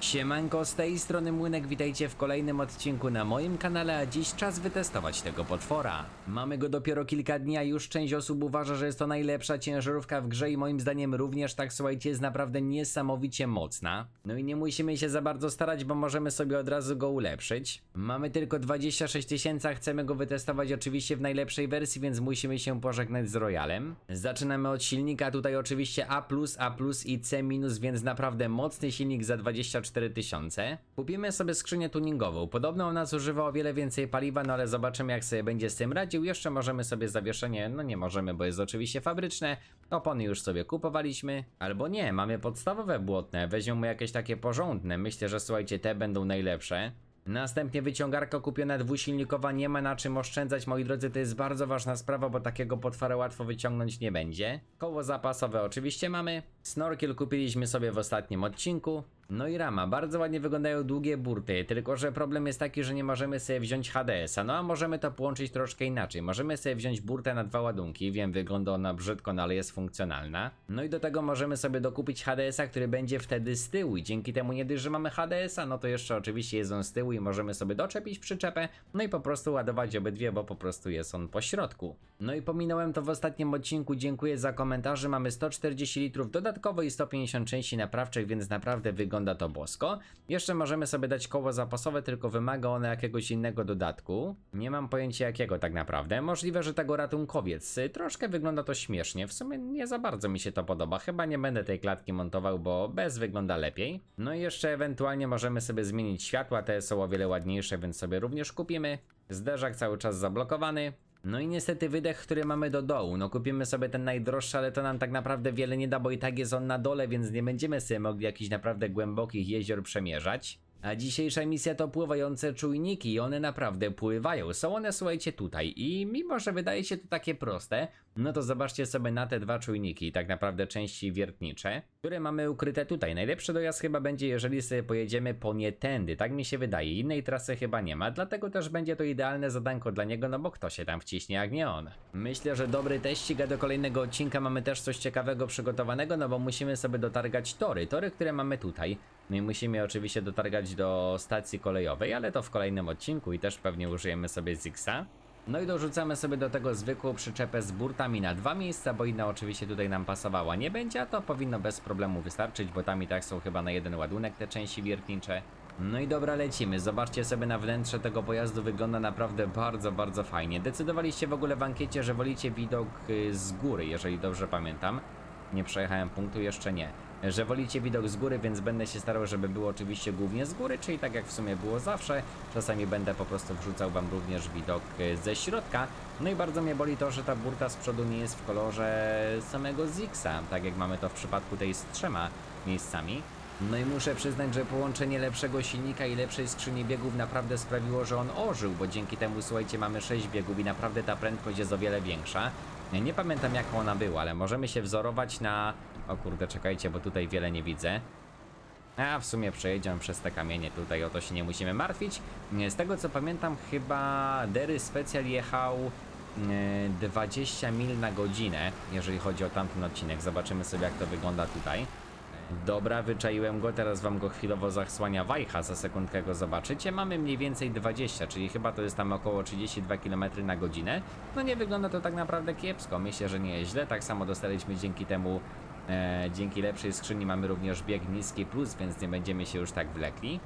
Siemanko, z tej strony Młynek, witajcie w kolejnym odcinku na moim kanale, a dziś czas wytestować tego potwora. Mamy go dopiero kilka dni, a już część osób uważa, że jest to najlepsza ciężarówka w grze i moim zdaniem również tak, słuchajcie, jest naprawdę niesamowicie mocna. No i nie musimy się za bardzo starać, bo możemy sobie od razu go ulepszyć. Mamy tylko 26 tysięcy, chcemy go wytestować oczywiście w najlepszej wersji, więc musimy się pożegnać z Royalem. Zaczynamy od silnika, tutaj oczywiście A+, A+, i C-, więc naprawdę mocny silnik za 24 tysiące. Kupimy sobie skrzynię tuningową. Podobno ona zużywa o wiele więcej paliwa, no ale zobaczymy jak sobie będzie z tym radził. Jeszcze możemy sobie zawieszenie, no nie możemy, bo jest oczywiście fabryczne. Opony już sobie kupowaliśmy. Albo nie, mamy podstawowe błotne. Weźmiemy jakieś takie porządne. Myślę, że słuchajcie, te będą najlepsze. Następnie wyciągarka kupiona dwusilnikowa, nie ma na czym oszczędzać, moi drodzy, to jest bardzo ważna sprawa, bo takiego potwora łatwo wyciągnąć nie będzie. Koło zapasowe oczywiście mamy, snorkel kupiliśmy sobie w ostatnim odcinku, no i rama, bardzo ładnie wyglądają długie burty, tylko że problem jest taki, że nie możemy sobie wziąć HDS-a, no a możemy to połączyć troszkę inaczej, możemy sobie wziąć burtę na dwa ładunki, wiem wygląda ona brzydko, no ale jest funkcjonalna. No i do tego możemy sobie dokupić HDS-a, który będzie wtedy z tyłu. I dzięki temu nie dość, że mamy HDS-a, no to jeszcze oczywiście jest on z tyłu i możemy sobie doczepić przyczepę, no i po prostu ładować obydwie, bo po prostu jest on po środku. No i pominąłem to w ostatnim odcinku, dziękuję za komentarze, mamy 140 litrów dodatkowo i 150 części naprawczych, więc naprawdę wygląda to bosko. Jeszcze możemy sobie dać koło zapasowe, tylko wymaga one jakiegoś innego dodatku. Nie mam pojęcia jakiego tak naprawdę. Możliwe, że tego ratunkowiec. Troszkę wygląda to śmiesznie. W sumie nie za bardzo mi się to podoba. Chyba nie będę tej klatki montował, bo bez wygląda lepiej. No i jeszcze ewentualnie możemy sobie zmienić światła. Te są o wiele ładniejsze, więc sobie również kupimy. Zderzak cały czas zablokowany. No i niestety wydech, który mamy do dołu. No kupimy sobie ten najdroższy, ale to nam tak naprawdę wiele nie da, bo i tak jest on na dole, więc nie będziemy sobie mogli jakichś naprawdę głębokich jezior przemierzać. A dzisiejsza misja to pływające czujniki i one naprawdę pływają. Są one, słuchajcie, tutaj i mimo, że wydaje się to takie proste, no to zobaczcie sobie na te dwa czujniki, tak naprawdę części wiertnicze, które mamy ukryte tutaj. Najlepszy dojazd chyba będzie, jeżeli sobie pojedziemy po nie tędy, tak mi się wydaje. Innej trasy chyba nie ma, dlatego też będzie to idealne zadanko dla niego, no bo kto się tam wciśnie jak nie on. Myślę, że dobry a do kolejnego odcinka mamy też coś ciekawego przygotowanego, no bo musimy sobie dotargać tory, tory, które mamy tutaj. No i musimy oczywiście dotargać do stacji kolejowej, ale to w kolejnym odcinku i też pewnie użyjemy sobie Zixa. No i dorzucamy sobie do tego zwykłą przyczepę z burtami na dwa miejsca, bo inna oczywiście tutaj nam pasowała nie będzie, a to powinno bez problemu wystarczyć, bo tam i tak są chyba na jeden ładunek te części wiertnicze. No i dobra, lecimy. Zobaczcie sobie na wnętrze tego pojazdu, wygląda naprawdę bardzo, bardzo fajnie. Decydowaliście w ogóle w ankiecie, że wolicie widok y, z góry, jeżeli dobrze pamiętam. Nie przejechałem punktu, jeszcze nie. Że wolicie widok z góry, więc będę się starał, żeby było oczywiście głównie z góry, czyli tak jak w sumie było zawsze. Czasami będę po prostu wrzucał wam również widok y, ze środka. No i bardzo mnie boli to, że ta burta z przodu nie jest w kolorze samego Zixa, tak jak mamy to w przypadku tej z trzema miejscami. No i muszę przyznać, że połączenie lepszego silnika i lepszej skrzyni biegów naprawdę sprawiło, że on ożył, bo dzięki temu, słuchajcie, mamy 6 biegów i naprawdę ta prędkość jest o wiele większa. Nie pamiętam jaka ona była, ale możemy się wzorować na... O kurde, czekajcie, bo tutaj wiele nie widzę. A w sumie przejedziemy przez te kamienie tutaj, o to się nie musimy martwić. Z tego co pamiętam, chyba Dery Special jechał e, 20 mil na godzinę, jeżeli chodzi o tamten odcinek. Zobaczymy sobie jak to wygląda tutaj. Dobra, wyczaiłem go, teraz wam go chwilowo zasłania wajcha, za sekundkę go zobaczycie. Mamy mniej więcej 20, czyli chyba to jest tam około 32 km na godzinę. No nie wygląda to tak naprawdę kiepsko, myślę, że nie jest źle. Tak samo dostaliśmy dzięki temu, e, dzięki lepszej skrzyni mamy również bieg niski plus, więc nie będziemy się już tak wlekli.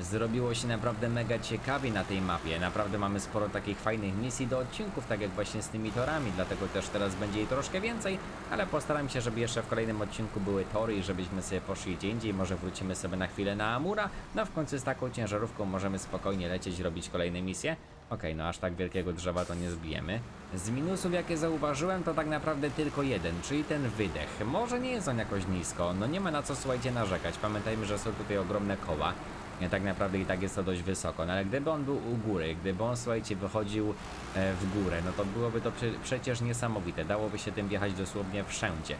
Zrobiło się naprawdę mega ciekawie na tej mapie. Naprawdę mamy sporo takich fajnych misji do odcinków, tak jak właśnie z tymi torami, dlatego też teraz będzie jej troszkę więcej, ale postaram się, żeby jeszcze w kolejnym odcinku były tory i żebyśmy sobie poszli gdzie indziej. Może wrócimy sobie na chwilę na Amura. No w końcu z taką ciężarówką możemy spokojnie lecieć, robić kolejne misje. Okej, no aż tak wielkiego drzewa to nie zbijemy. Z minusów, jakie zauważyłem, to tak naprawdę tylko jeden, czyli ten wydech. Może nie jest on jakoś nisko, no nie ma na co, słuchajcie, narzekać. Pamiętajmy, że są tutaj ogromne koła. Tak naprawdę i tak jest to dość wysoko, no ale gdyby on był u góry, gdyby on, słuchajcie, wychodził e, w górę, no to byłoby to prze przecież niesamowite, dałoby się tym wjechać dosłownie wszędzie.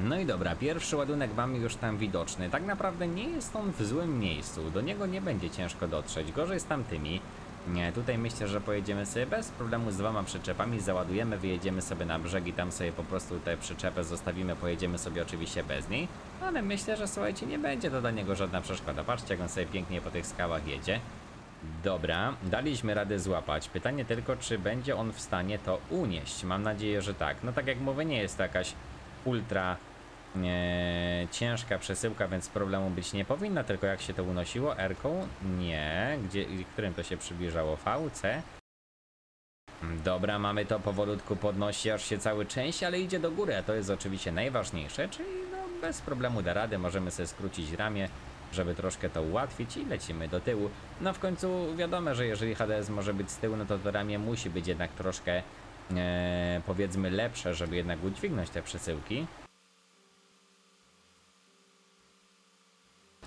No i dobra, pierwszy ładunek mamy już tam widoczny. Tak naprawdę nie jest on w złym miejscu, do niego nie będzie ciężko dotrzeć, gorzej z tamtymi. Nie, tutaj myślę, że pojedziemy sobie bez problemu z dwoma przyczepami, załadujemy, wyjedziemy sobie na brzeg i tam sobie po prostu tę przyczepę zostawimy, pojedziemy sobie oczywiście bez niej, ale myślę, że słuchajcie, nie będzie to dla niego żadna przeszkoda. Patrzcie, jak on sobie pięknie po tych skałach jedzie. Dobra, daliśmy radę złapać. Pytanie tylko, czy będzie on w stanie to unieść. Mam nadzieję, że tak. No tak jak mówię, nie jest to jakaś ultra ciężka przesyłka, więc problemu być nie powinno. Tylko jak się to unosiło? R-ką? Nie. Gdzie, którym to się przybliżało? V, C? Dobra, mamy to powolutku podnosi, aż się cały część, ale idzie do góry, a to jest oczywiście najważniejsze, czyli no bez problemu da radę, możemy sobie skrócić ramię, żeby troszkę to ułatwić i lecimy do tyłu. No w końcu wiadomo, że jeżeli HDS może być z tyłu, no to to ramię musi być jednak troszkę e, powiedzmy lepsze, żeby jednak udźwignąć te przesyłki.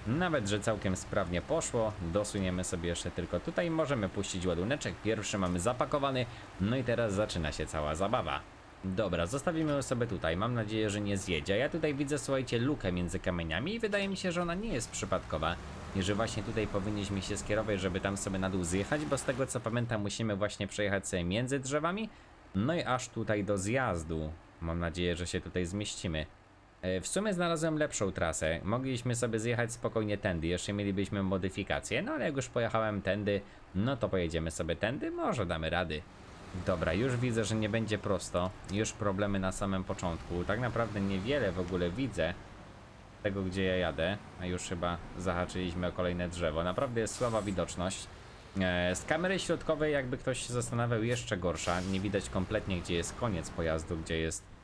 Nawet, że całkiem sprawnie poszło, dosuniemy sobie jeszcze tylko tutaj, możemy puścić ładuneczek, pierwszy mamy zapakowany, no i teraz zaczyna się cała zabawa. Dobra, zostawimy ją sobie tutaj, mam nadzieję, że nie zjedzie. Ja tutaj widzę, słuchajcie, lukę między kamieniami i wydaje mi się, że ona nie jest przypadkowa. I że właśnie tutaj powinniśmy się skierować, żeby tam sobie na dół zjechać, bo z tego co pamiętam musimy właśnie przejechać sobie między drzewami, no i aż tutaj do zjazdu. Mam nadzieję, że się tutaj zmieścimy. E, W sumie znalazłem lepszą trasę. Mogliśmy sobie zjechać spokojnie tędy, jeszcze mielibyśmy modyfikację, no ale jak już pojechałem tędy, no to pojedziemy sobie tędy, może damy rady. Dobra, już widzę, że nie będzie prosto. Już problemy na samym początku. Tak naprawdę niewiele w ogóle widzę tego, gdzie ja jadę. A już chyba zahaczyliśmy o kolejne drzewo. Naprawdę jest słaba widoczność. E, Z kamery środkowej, jakby ktoś się zastanawiał, jeszcze gorsza. Nie widać kompletnie, gdzie jest koniec pojazdu, gdzie jest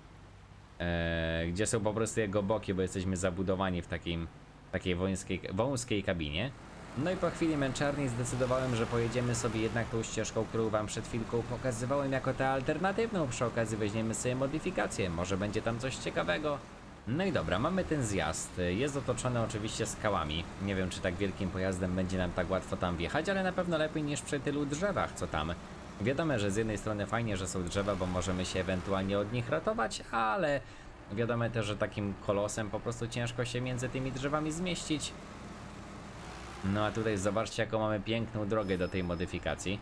e, gdzie są po prostu jego boki, bo jesteśmy zabudowani w takim, takiej wąskiej, wąskiej kabinie. No i po chwili męczarni zdecydowałem, że pojedziemy sobie jednak tą ścieżką, którą wam przed chwilką pokazywałem jako tę alternatywną. Przy okazji weźmiemy sobie modyfikację, może będzie tam coś ciekawego. No i dobra, mamy ten zjazd. Jest otoczony oczywiście skałami. Nie wiem, czy tak wielkim pojazdem będzie nam tak łatwo tam wjechać, ale na pewno lepiej niż przy tylu drzewach, co tam. Wiadomo, że z jednej strony fajnie, że są drzewa, bo możemy się ewentualnie od nich ratować, ale wiadomo też, że takim kolosem po prostu ciężko się między tymi drzewami zmieścić. No a tutaj zobaczcie, jaką mamy piękną drogę do tej modyfikacji.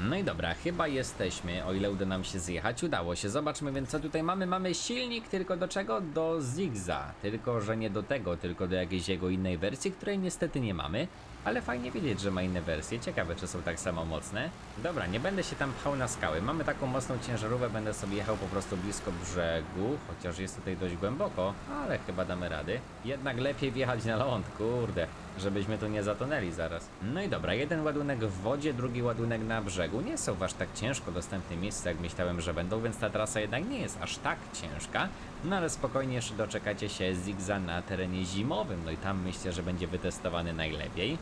No i dobra, chyba jesteśmy, o ile uda nam się zjechać. Udało się, zobaczmy więc co tutaj mamy. Mamy silnik, tylko do czego? Do Zigza. Tylko, że nie do tego, tylko do jakiejś jego innej wersji, której niestety nie mamy. Ale fajnie wiedzieć, że ma inne wersje. Ciekawe, czy są tak samo mocne. Dobra, nie będę się tam pchał na skały. Mamy taką mocną ciężarówkę, będę sobie jechał po prostu blisko brzegu. Chociaż jest tutaj dość głęboko, ale chyba damy rady. Jednak lepiej wjechać na ląd, kurde. Żebyśmy tu nie zatonęli zaraz. No i dobra, jeden ładunek w wodzie, drugi ładunek na brzegu. Nie są aż tak ciężko dostępne miejsca, jak myślałem, że będą, więc ta trasa jednak nie jest aż tak ciężka. No ale spokojnie jeszcze doczekacie się Zigza na terenie zimowym. No i tam myślę, że będzie wytestowany najlepiej.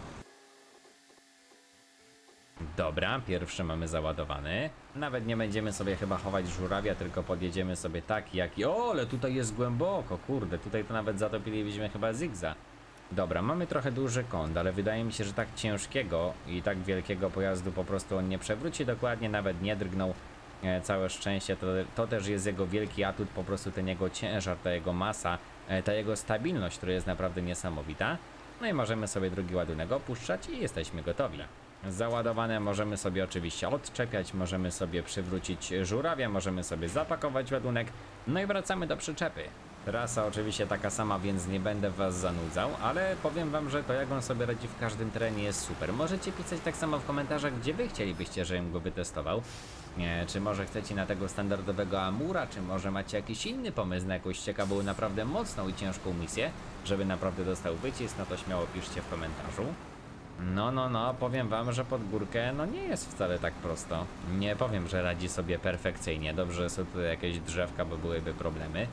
Dobra, pierwszy mamy załadowany. Nawet nie będziemy sobie chyba chować żurawia, tylko podjedziemy sobie tak jak... O, ale tutaj jest głęboko, kurde, tutaj to nawet zatopilibyśmy chyba Zigza. Dobra, mamy trochę duży kąt, ale wydaje mi się, że tak ciężkiego i tak wielkiego pojazdu po prostu on nie przewróci dokładnie, nawet nie drgnął. E, całe szczęście, to, to też jest jego wielki atut, po prostu ten jego ciężar, ta jego masa, e, ta jego stabilność, która jest naprawdę niesamowita. No i możemy sobie drugi ładunek opuszczać i jesteśmy gotowi. Załadowane możemy sobie oczywiście odczepiać, możemy sobie przywrócić żurawia, możemy sobie zapakować ładunek, no i wracamy do przyczepy. Trasa oczywiście taka sama, więc nie będę was zanudzał, ale powiem wam, że to jak on sobie radzi w każdym terenie jest super. Możecie pisać tak samo w komentarzach, gdzie wy chcielibyście, żebym go wytestował. Nie, czy może chcecie na tego standardowego Amura, czy może macie jakiś inny pomysł na jakąś ciekawą, naprawdę mocną i ciężką misję, żeby naprawdę dostał wycisk, no to śmiało piszcie w komentarzu. No, no, no, powiem wam, że pod górkę no nie jest wcale tak prosto. Nie powiem, że radzi sobie perfekcyjnie. Dobrze, są tutaj jakieś drzewka, bo byłyby problemy.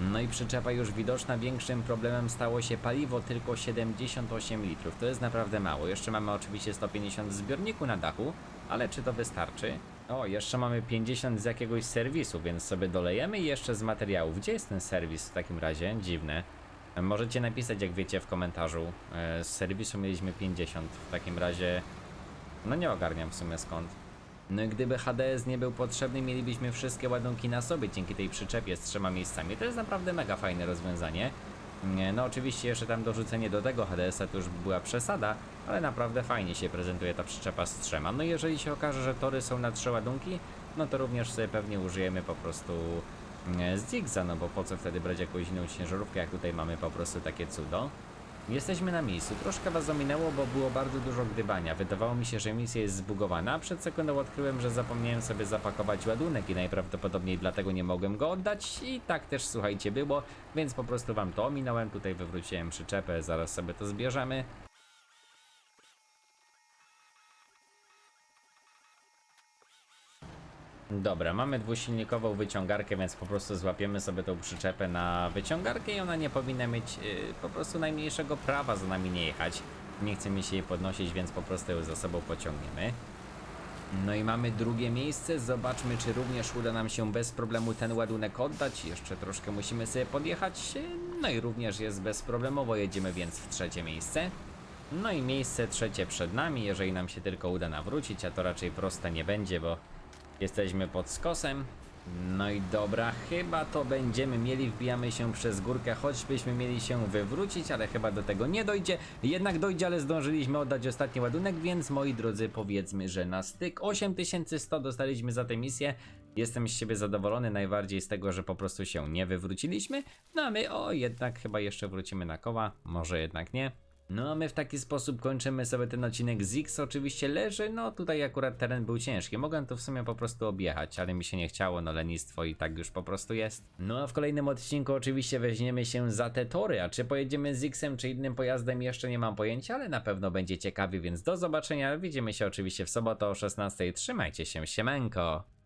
No i przyczepa już widoczna. Większym problemem stało się paliwo, tylko 78 litrów. To jest naprawdę mało. Jeszcze mamy oczywiście 150 w zbiorniku na dachu, ale czy to wystarczy? O, jeszcze mamy 50 z jakiegoś serwisu, więc sobie dolejemy i jeszcze z materiałów. Gdzie jest ten serwis w takim razie? Dziwne. Możecie napisać, jak wiecie, w komentarzu. E, Z serwisu mieliśmy 50. W takim razie, no nie ogarniam w sumie skąd. No i gdyby HDS nie był potrzebny, mielibyśmy wszystkie ładunki na sobie dzięki tej przyczepie z trzema miejscami. To jest naprawdę mega fajne rozwiązanie. Nie, No oczywiście jeszcze tam dorzucenie do tego HDS-a to już była przesada, ale naprawdę fajnie się prezentuje ta przyczepa z trzema. No jeżeli się okaże, że tory są na trzy ładunki, no to również sobie pewnie użyjemy po prostu e, z Zigza, no bo po co wtedy brać jakąś inną ciężarówkę, jak tutaj mamy po prostu takie cudo. Jesteśmy na miejscu. Troszkę was ominęło, bo było bardzo dużo gdybania. Wydawało mi się, że misja jest zbugowana, przed sekundą odkryłem, że zapomniałem sobie zapakować ładunek i najprawdopodobniej dlatego nie mogłem go oddać i tak też słuchajcie było, więc po prostu wam to ominąłem, tutaj wywróciłem przyczepę, zaraz sobie to zbierzemy. Dobra, mamy dwusilnikową wyciągarkę, więc po prostu złapiemy sobie tą przyczepę na wyciągarkę i ona nie powinna mieć yy, po prostu najmniejszego prawa za nami nie jechać. Nie chce mi się jej podnosić, więc po prostu ją za sobą pociągniemy. No i mamy drugie miejsce. Zobaczmy, czy również uda nam się bez problemu ten ładunek oddać. Jeszcze troszkę musimy sobie podjechać. No i również jest bezproblemowo. Jedziemy więc w trzecie miejsce. No i miejsce trzecie przed nami, jeżeli nam się tylko uda nawrócić, a to raczej proste nie będzie, bo jesteśmy pod skosem. No i dobra, chyba to będziemy mieli, wbijamy się przez górkę, choćbyśmy mieli się wywrócić, ale chyba do tego nie dojdzie. Jednak dojdzie, ale zdążyliśmy oddać ostatni ładunek, więc moi drodzy, powiedzmy, że na styk 8100 dostaliśmy za tę misję. Jestem z siebie zadowolony najbardziej z tego, że po prostu się nie wywróciliśmy. No a my, o, jednak chyba jeszcze wrócimy na koła, może jednak nie. No a my w taki sposób kończymy sobie ten odcinek z X. Oczywiście leży, no tutaj akurat teren był ciężki. Mogłem to w sumie po prostu objechać, ale mi się nie chciało, no lenistwo i tak już po prostu jest. No a w kolejnym odcinku oczywiście weźmiemy się za te tory, a czy pojedziemy z X-em czy innym pojazdem jeszcze nie mam pojęcia, ale na pewno będzie ciekawie, więc do zobaczenia. Widzimy się oczywiście w sobotę o 16. Trzymajcie się, siemanko!